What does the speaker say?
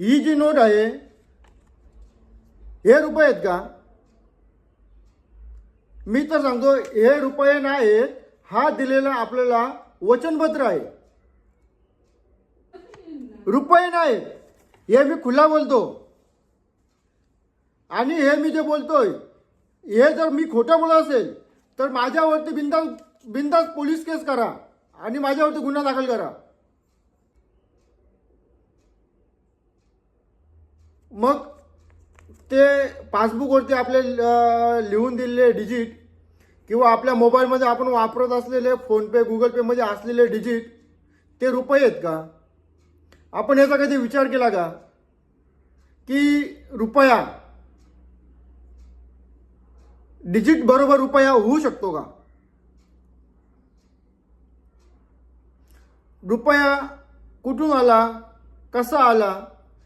ही जी note आहे हे रुपये आहेत का मी तर सांगतो हे रुपये नाहीत हा दिलेला आपल्याला वचनपत्र आहे रुपये नाही हे मी खुला बोलतो आणि हे मी जे बोलतोय हे जर मी खोटं बोलत असेल तर माझ्यावरती बिंदास बिंदास पोलीस केस करा आणि माझ्यावरती गुन्हा दाखल करा मग ते पासबुकवरती आपले लिहून दिलेले डिजिट किंवा आपल्या मोबाईलमध्ये आपण वापरत असलेले फोनपे गुगल पेमध्ये असलेले डिजिट ते रुपये आहेत का? आपण याचा कधी विचार केला का? की रुपया डिजिट बरोबर रुपया होऊ शकतो का? रुपया कुठून आला? कसा आला?